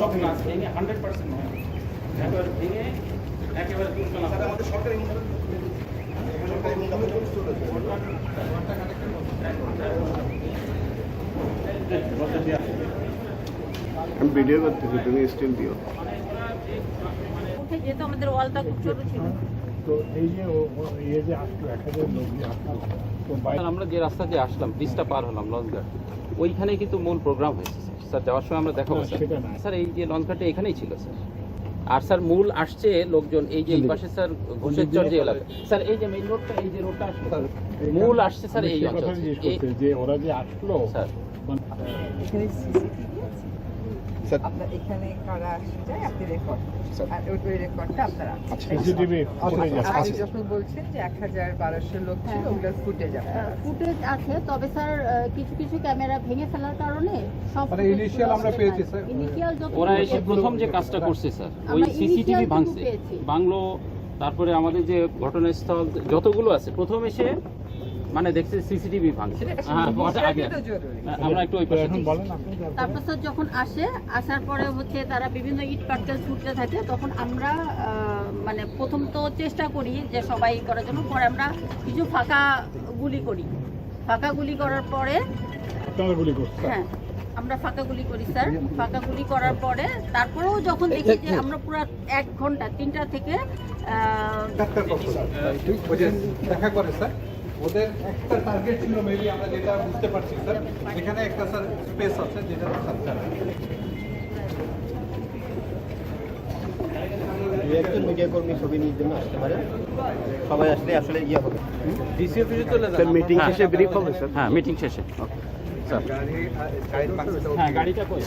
সব ক্লাস ভেঙে hundred percent হয় একেবারে ভেঙে একেবারে আমাদের সরকারি আমি ভিডিও করতেছি তুমি স্টিল দিও উঠে আমাদের ওয়ালটা খুব ছোট ছিল। তো এই যে ও- ও- যে আসলো এক হাজার লোক যে আসলো তো বাইরে স্যার, আমরা যে রাস্তা দিয়ে আসলাম ব্রিজটা পার হলাম লঞ্চঘাট ওইখানে কিন্তু মূল প্রোগ্রাম হয়েছে স্যার। স্যার যাওয়ার সময় আমরা দেখাবো স্যার। স্যার এই যে লঞ্চঘাটে এখানেই ছিল স্যার। আর স্যার মূল আসছে লোকজন এই যে এই পাশে স্যার ঘোষেরচর যে এলাকা। স্যার এই যে মেইন রোডটা এই যে রোডটা আসছে স্যার মূল আসছে স্যার এই অঞ্চল যে ওরা যে আসলো স্যার মানে- এখানে সিসিটিভি আছে আপনার এখানে কারা আসে যায় আপনি রেকর্ড আর ওই ওই রেকর্ডটা আপনার আছে সিসিটিভি ফুটেজ আছে। আপনি যখন বলছেন যে এক হাজার বারোশো লোক ছিল ওগুলোর ফুটেজ ফুটেজ আছে তবে স্যার কিছু কিছু ক্যামেরা ভেঙে ফেলার কারণে সব মানে আমরা পেয়েছি, স্যার। ইনিশিয়াল ওরা এসে প্রথম যে কাজটা করছে স্যার ওই আমরা সিসিটিভি ভাঙছে। বাংলো তারপরে আমাদের যে ঘটনাস্থল যতগুলো আছে প্রথম এসে মানে দেখছে সিসিটিভি ভাঙছে। হ্যাঁ ওটা আগে। তো জরুরি। আমরা একটু ওই পাশে তারপর। স্যার যখন আসে আসার পরে হচ্ছে তারা বিভিন্ন ইট পাটকেল ছুটতে থাকে তখন আমরা মানে প্রথম তো চেষ্টা করি যে সবাই করার জন্য পরে আমরা কিছু ফাঁকা গুলি করি। ফাঁকা গুলি করার পরে হ্যাঁ আমরা ফাঁকা গুলি করি স্যার। ফাঁকা গুলি করার পরে তারপরেও যখন দেখি যে আমরা পুরো এক ঘণ্টা তিনটা থেকে দেখা করে স্যার। ওদের একটা টার্গেট ছিল মেবি আমরা যেটা বুঝতে পারছি স্যার এখানে একটা স্যার স্পেস আছে যেটা স্যার একজন মিডিয়া কর্মী ছবি নিয়ে জন্য আসতে পারে। সবাই আসলে আসলে ইয়ে হবে। স্যার মিটিং হ্যাঁ। শেষে ব্রিফ হবে স্যার হ্যাঁ মিটিং শেষে। ওকে স্যার গাড়ি গাড়ির হ্যাঁ গাড়িটা কই?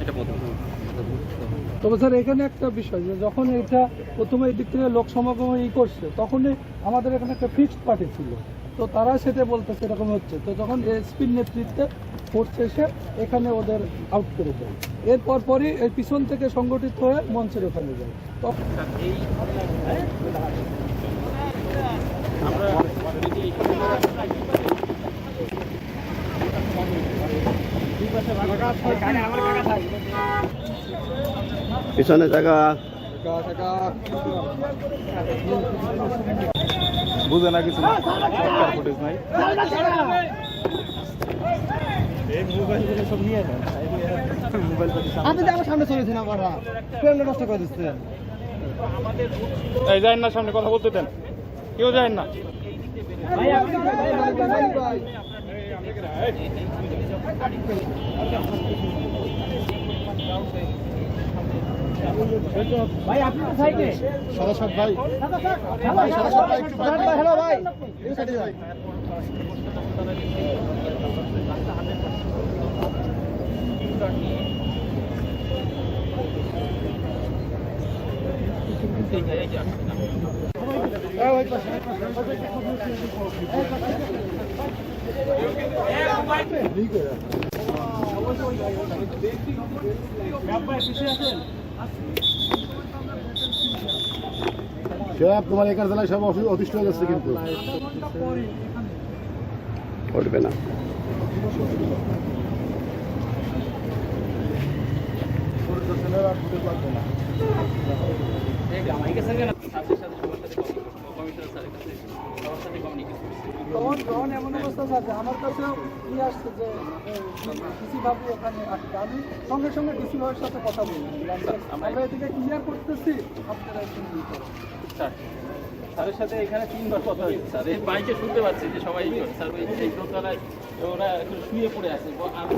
এটা প্রথম তবে স্যার, এখানে একটা বিষয় যে যখন এটা প্রথমে এই দিক থেকে লোক সমাগম ই করছে, তখনই আমাদের এখানে একটা ফিক্সড পার্টি ছিল। তো তারা সেটা বলতেছে, এরকম হচ্ছে। তো যখন এসপির নেতৃত্বে ফোর্স এসে এখানে ওদের আউট করে দেয়। এরপর পরই এর পিছন থেকে সংগঠিত হয়ে মঞ্চের ওখানে যায়। তখন পিছনে জায়গা। বুঝে না কিছু ফুটেজ নাই এই মোবাইলগুলো সব নিয়ে নেন মোবাইল আপনি তো আমার সামনে চলেছেন আমার ফ্রেন্ড নষ্ট করে দিচ্ছেন। এই যাই না সামনে কথা বলতে দেন। কেউ যায় না। সরাসরি ভাই ভাই সরাসরি ভাই একটু ভাই হ্যালো ভাই এই সাইডে যাই সব তোমার এখানে জেলায় সব অতিষ্ঠ হয়ে যাচ্ছে কিন্তু। উঠবে না। তখন তখন এমন অবস্থা থাকে আমার কাছেও নিয়ে আসছে যে ডিসি বাবু এখানে আসছে। আমি সঙ্গে সঙ্গে ডিসি বাবুর সাথে কথা বলি। আমরা এদিকে ক্লিয়ার করতেছি। আপনারা একটু স্যারের সাথে এখানে তিনবার কথা হয়েছে। স্যার এই বাইকে শুনতে পাচ্ছি যে সবাই স্যার ওই এই দোতলায় ওরা এখন শুয়ে পড়ে আছে।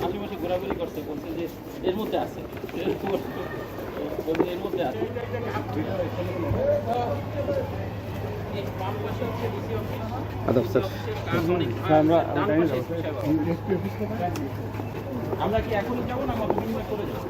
আশেপাশে ঘোরাঘুরি করছে বলছে যে এর মধ্যে আছে। এর মধ্যে আছে। আদব স্যার। থেকে আমরা কি এখনই যাব না আমরা বিভিন্ন করে যাব?